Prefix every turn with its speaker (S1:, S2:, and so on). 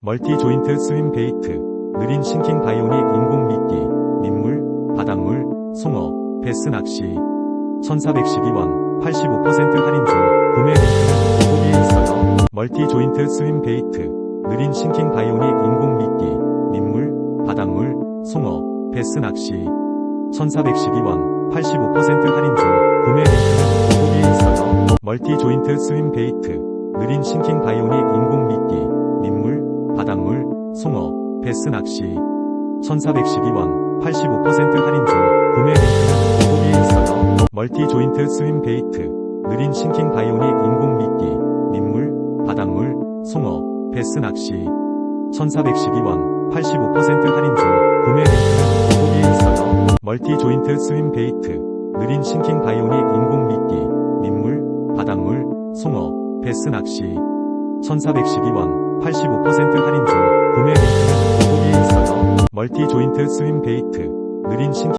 S1: 멀티 조인트 스윙 베이트, 느린 싱킹 바이오닉 인공 미끼, 민물, 바닷물, 송어, 베스 낚시. 1412원, 85% 할인 중, 구매 링크는 더보기에 있어요. 멀티 조인트 스윙 베이트, 느린 싱킹 바이오닉 인공 미끼, 민물, 바닷물, 송어, 베스 낚시. 1412원, 85% 할인 중, 구매 링크는 더보기에 있어요. 멀티 조인트 스윙 베이트, 느린 싱킹 바이오닉 인공 미끼, 송어, 베스 낚시. 1412원, 85% 할인 중, 구매 링크는 더보기에 있어요. 멀티 조인트 스윙 베이트, 느린 싱킹 바이오닉 인공 미끼, 민물, 바닷물, 송어, 베스 낚시. 1412원, 85% 할인 중, 구매 링크는 더보기에 있어요. 멀티 조인트 스윙 베이트, 느린 싱킹 바이오닉 인공 미끼, 민물, 바닷물, 송어, 베스 낚시. 1412원, 85% 할인 중, 멀티 조인트 스윙 베이트, 느린 싱킹